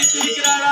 விட்டிருக்கிறாரா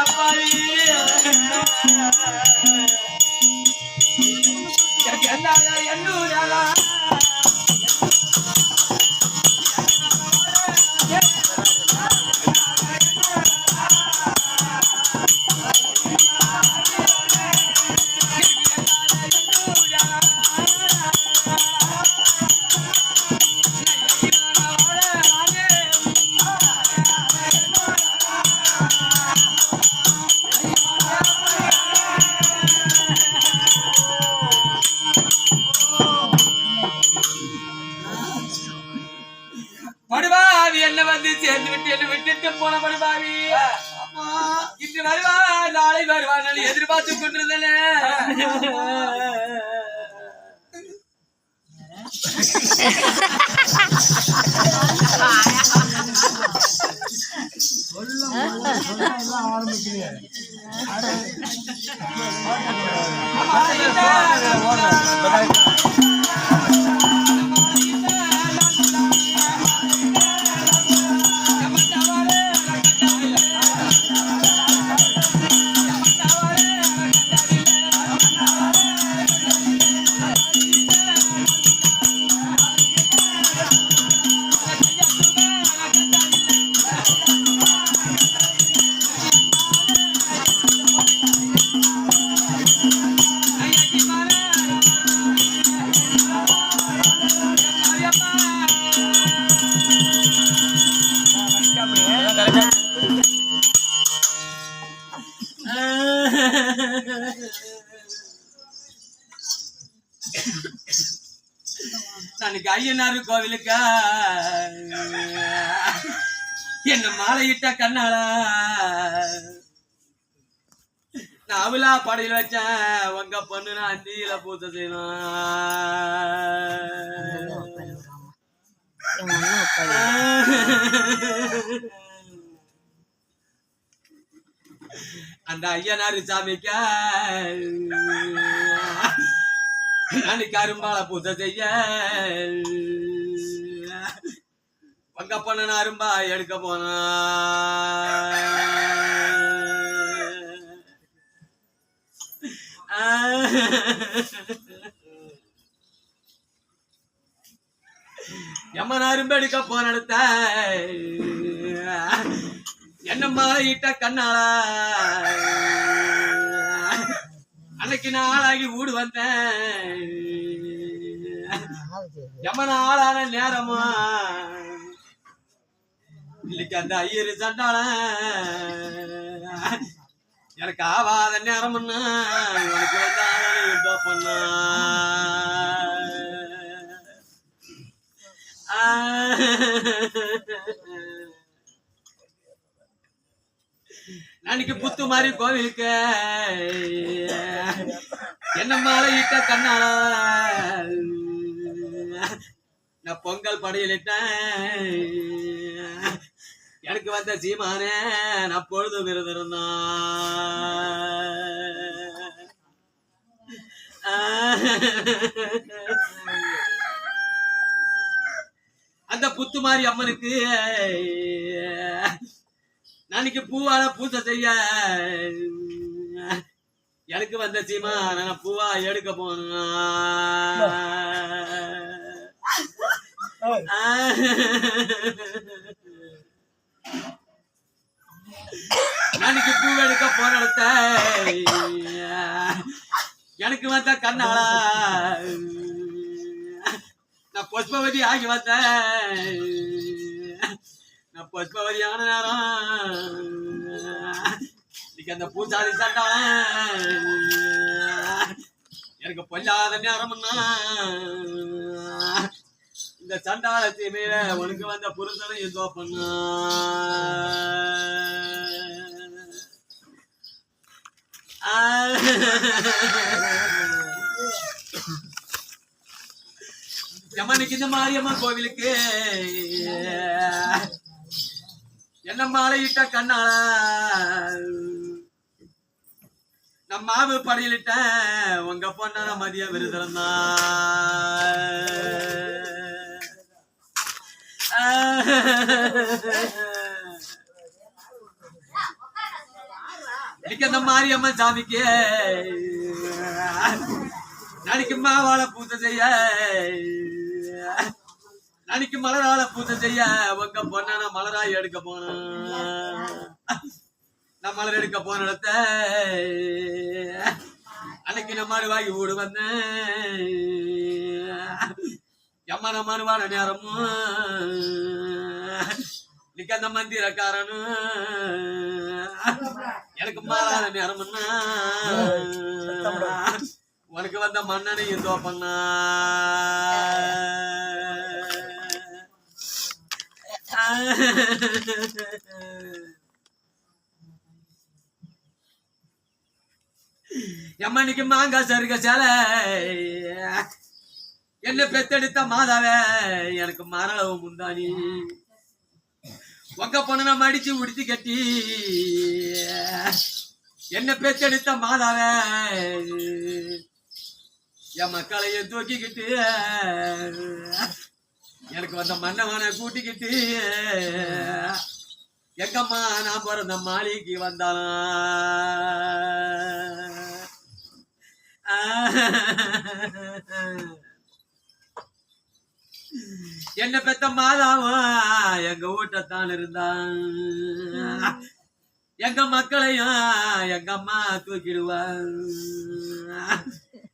படுபாவி என்ன வந்து சேர்ந்து விட்டு என்ன விட்டுட்டு போன படுபாவி இன்று வருவா நாளை வருவா நான் எதிர்பார்த்து கொண்டிருந்தேனே நாளைக்கு ஐயனாரு கோவிலுக்கா. என்ன மாலையிட்ட கண்ணாளா நான் அவளா படையில் வச்சேன். உங்க பொண்ணு நான் அந்தியில பூத்த செய்யணும். அந்த ஐயனாரு சாமிக்கா. நான் கரும்பால பூஜை செய்ய. பங்க பண்ண அரும்பா எடுக்க போனா. எம்மன் அரும்பு எடுக்க போனடுத்த என்ன மாலையிட்ட கண்ணாளா அன்னைக்கு நான் ஆளாகி ஊடு வந்தேன். எம்மன ஆளான நேரமா? இன்னைக்கு அந்த ஐயரு சண்டாள. எனக்கு ஆவாத நேரம்னா உனக்கு வந்து ஆளான பண்ணா? அன்னைக்கு புத்து மாதிரி கோவிலுக்கு. என்ன மாலையிட்ட கண்ணால. நான் பொங்கல் படையிலிட்டேன் எனக்கு வந்த சீமானே நான் பொழுது விருந்திருந்தான் அந்த புத்துமாரி அம்மனுக்கு. நாளைக்கு பூவால பூஜை செய்ய. எனக்கு வந்த சீமா நான் பூவா எடுக்க போனேன் நாளைக்கு பூ எடுக்க போன இடத்த. எனக்கு வந்த கண்ணாளா நான் புஷ்பவதி ஆகி வந்தேன். நான் புஷ்பவதி ஆன நேரம் இன்னைக்கு அந்த பூஜாரி சண்டாளன் எனக்கு பொல்லாத நேரம்னா இந்த சண்டாளத்தை மேல உனக்கு வந்த புருஷனை எதோ பண்ணா. யமனுக்கு இந்த மாரியம்மன் கோவிலுக்கு. என்ன மாலையிட்ட கண்ணால? நம் மாவு படையிலிட்ட உங்க பொண்ணான மதிய விருதுலம் இன்னைக்கு அந்த மாரியம்மன் சாமிக்கு நாளைக்கு வாழ பூஜை செய்ய. நாளைக்கு மலரால பூஜை செய்ய உங்க பொண்ண நான் மலராய் எடுக்க போனேன். நான் மலர் எடுக்க போன இடத்த அன்னைக்கு நான் மறுவாகி வீடு வந்தேன். எம்மன மறுவான நேரமும் இன்னைக்கு அந்த மந்திரக்காரனும் எனக்கு மாறாத நேரம்னா உனக்கு வந்த மன்னனையும் தோப்பண்ணா. எம்மனுக்கு மாங்காய் சருக சேல. என்ன பெத்தெடுத்த மாதாவே? எனக்கு மரளவு முந்தானி. உங்க பொண்ணை மடிச்சு உடுத்தி கட்டி. என்ன பெத்தெடுத்த மாதாவே? என் மக்களையும் தூக்கிக்கிட்டு. எனக்கு வந்த மன்னவனை கூட்டிக்கிட்டு எங்கம்மா நான் பிறந்த மாளிகைக்கு வந்தாலும் என்ன பெத்த மாதாவும் எங்க வீட்டத்தான் இருந்தான் எங்க மக்களையும் எங்க அம்மா தூக்கிடுவான்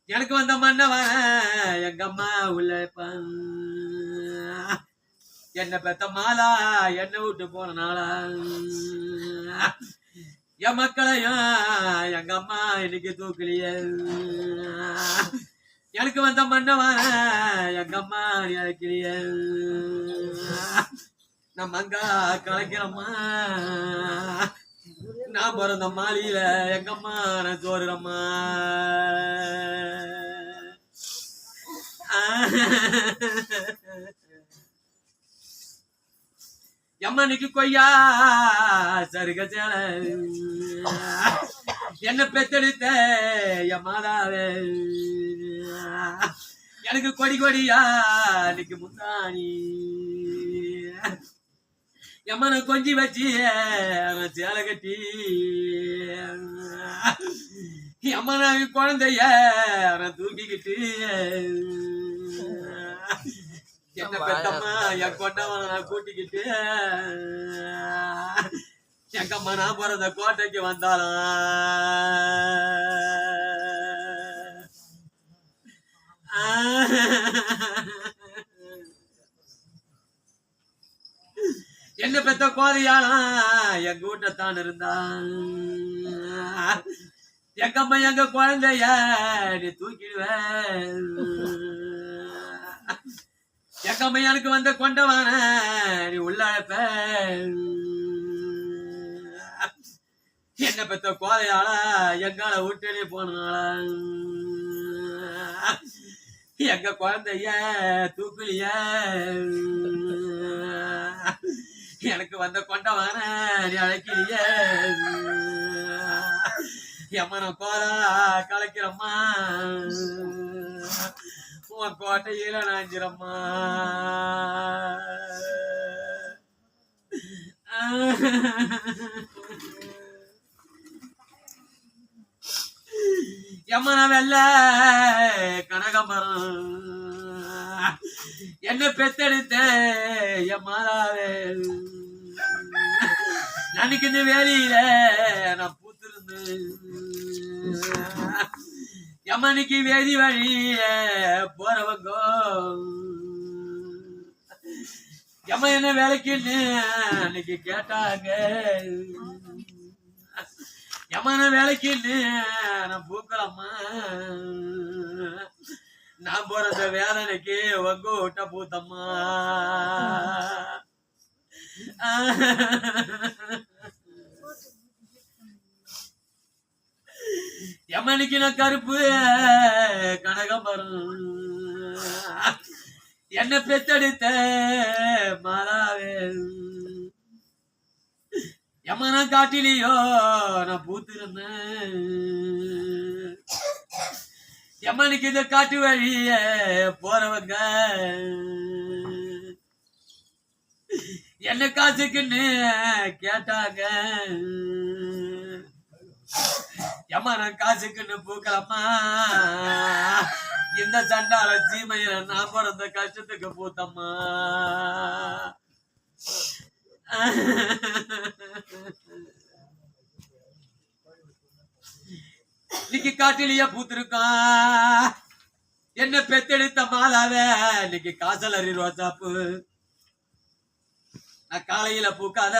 எனக்கு வந்த மன்னவன் எங்க அம்மா உள்ள என்ன பெத்த மாலா என்ன விட்டு போன நாளா. என் மக்களையும் எங்க அம்மா இன்னைக்கு தூக்கலையே. எனக்கு வந்த மன்னவன் எங்க அம்மா இறக்கலையே நம்ம அங்க கலைக்கிறம்மா நான் பிறந்த மாலியில எங்கம்மா நான் சோறுறம்மா எம்மனுக்கு கொய்யா சருக சேல. என்ன பெத்தெடுத்த எம்மாதாவே எனக்கு கொடி கொடியா இன்னைக்கு முந்தானி எம்மனை கொஞ்சி வச்சு அவன் சேலை கட்டி. எம்மனை குழந்தைய அவன் தூக்கிக்கிட்டு. என்ன பெத்தம்மா என் கொண்டவனை நான் கூட்டிக்கிட்டு. எங்கம்மா நான் பிறந்த கோட்டைக்கு வந்தாலும். என்ன பெத்த கோதையானா எங்க வீட்டத்தான் இருந்தான். எங்கம்மா எங்க குழந்தைய நீ தூக்கிடுவ. எங்க எனக்கு வந்த கொண்டவான நீ உள்ளழைப்ப என்ன பெத்த கோதையால எங்கால விட்டு போனால எங்க குழந்தைய தூக்குலிய? எனக்கு வந்த கொண்டவான நீ அழைக்கிறிய? எம்மன கோலா கலைக்கிறம்மா. உன் கோட்டையில நாஞ்சிரம்மா. எம்மன வெள்ள கனகமரம் என்ன பெத்தெடுத்த? என் மாதாவே. அன்னைக்கு இந்த வேலையில நான் பூத்திருந்தேன். எம்மனுக்கு வேதி வழியில போறவங்க. எம்ம என்ன வேலைக்குன்னு அன்னைக்கு கேட்டாங்க. எம்மன வேலைக்குன்னு நான் பூக்கலம்மா. நான் போறத வேதனைக்கு உங்க விட்ட பூத்தம்மா. எமனுக்கு நான் கருப்பு கனகமரம் என்ன பெத்தெடுத்த மாலாவே. எமனா காட்டிலையோ நான் பூத்திருந்தேன். எம்மனுக்கு இந்த காட்டு வழிய போறவங்க. என்ன காசுக்குன்னு கேட்டாங்க. ஏம்மா காசுக்குன்னு பூக்கலம்மா. இந்த சண்டால சீமையில நான் பிறந்த கஷ்டத்துக்கு பூத்தம்மா. இன்னைக்கு காட்டிலேயே பூத்திருக்கான். என்ன பெத்தெடுத்த மாலாவ இன்னைக்கு காசல் அறி ரோசாப்பு நான் காலையில பூக்காத.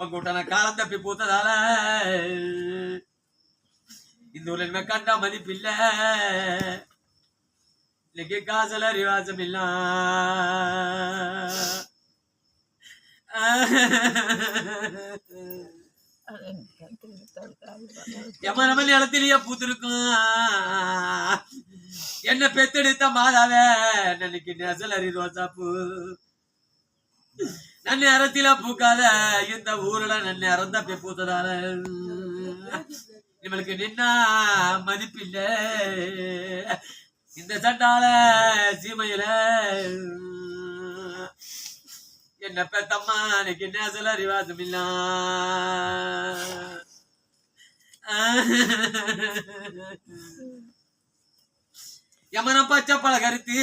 உங்ககிட்ட நான் காலம் தப்பி பூத்ததால. இந்த ஊர்ல இனிமே கண்டா மதிப்பு இல்ல. இன்னைக்கு காசல் அறிவாசம் இல்ல. எமனமன் இடத்திலேயே பூத்திருக்கும் என்ன பெத்தெடுத்த மாதாவ? நன்னைக்கு நெசலரி ரோசா பூ நன் நேரத்தில பூக்காத இந்த ஊருல நன் நேரம் தான் பூத்ததால. இவளுக்கு நின்னா மதிப்பில்ல. இந்த சண்டால சீமையில. என்ன பெத்தம்மா? எனக்கு நேசல அறிவாசம் இல்ல யமன பச்சை பழ கருத்து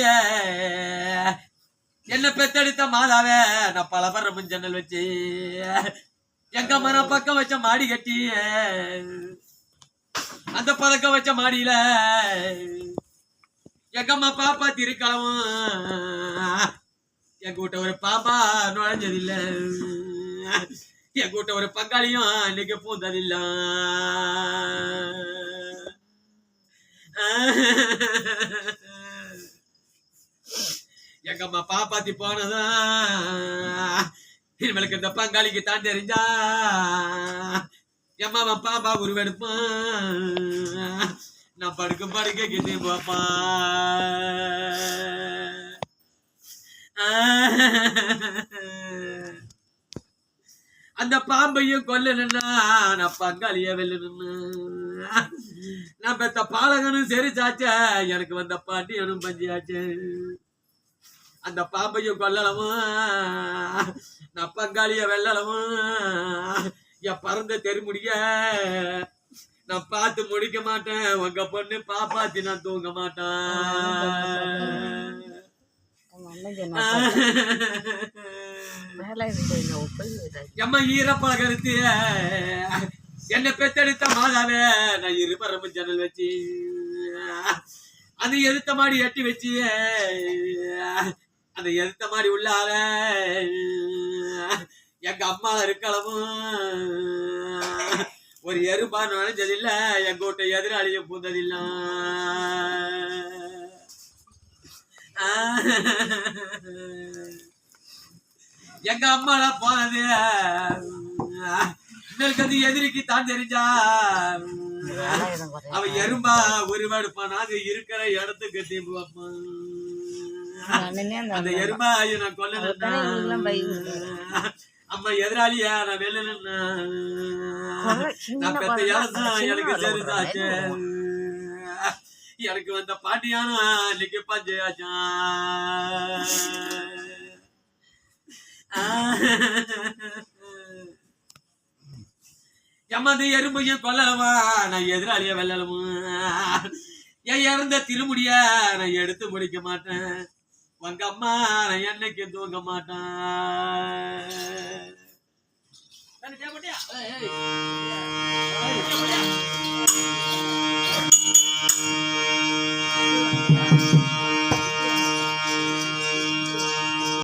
என்ன பெத்தெடுத்த மாதாவே? நான் பல பரமும் ஜன்னல் வச்சு. எங்க மன பக்கம் வச்ச மாடி கட்டி. அந்த பதக்கம் வச்ச மாடியில. எங்கம்மா பாப்பா திருக்களவும் என் கூட்ட ஒரு பாப்பா நுழைஞ்சதில்ல. என் கூட்ட ஒரு பங்காளியும் இன்னைக்கு பூந்ததில்ல. எங்கம்மா பாப்பாத்தி போனதா? இனிமேலுக்கு இந்த பங்காளிக்கு தான் தெரிஞ்சா? எம்மா அவன் பாப்பா உருவெடுப்பான் நான் படுக்கும் படுக்க கிட்டி அந்த பாம்பையும் கொல்லணும்னா நான் பங்காளிய வெல்லணும்னு. நான் பெத்த பாலகனும் சரிச்சாச்ச எனக்கு வந்த பாட்டியனும் பஞ்சியாச்சு. அந்த பாம்பையும் கொல்லலவும் நான் பங்காளிய வெல்லலமா என் பறந்த தெருமுடிய நான் பார்த்து முடிக்க மாட்டேன். உங்க பொண்ணு பாப்பாத்தி நான் தூங்க மாட்டேன். எம்ம ஈரப்பழ கருத்து என்ன பெத்தெடுத்த மாதாவே நான் இருபரம்பு ஜன்னல் வச்சு அது எதிர்த்த மாடி எட்டி வச்சு அந்த எதிர்த்த மாடி உள்ளால எங்க அம்மா இருக்கலவும் ஒரு எருபா நுழைஞ்சதில்ல எங்க வீட்டை எதிராளியும் பூந்ததில்ல. எங்க அம்மால போனது? இன்னொருக்கு அது எதிரிக்கு தான் தெரிஞ்சா? அவ எறும்பா உருவெடுப்பான் அது இருக்கிற இடத்துக்கு தீம்பு அந்த எருமா நான் கொல்லணும் அம்மா எதிராளியா? நான் வெல்லணும்னா நான் பெத்த எனக்கு சரிதாச்சு எனக்கு வந்த பாட்டியானா இன்னைக்கு பஞ்சயாச்சா எமது எறும்பையும் கொல்லலமா நான் எதிராளிய வெல்லலமா என் இறந்த திருமுடிய நான் எடுத்து முடிக்க மாட்டேன் உங்க அம்மா நான் என்னைக்கு தூங்க மாட்டேன் Música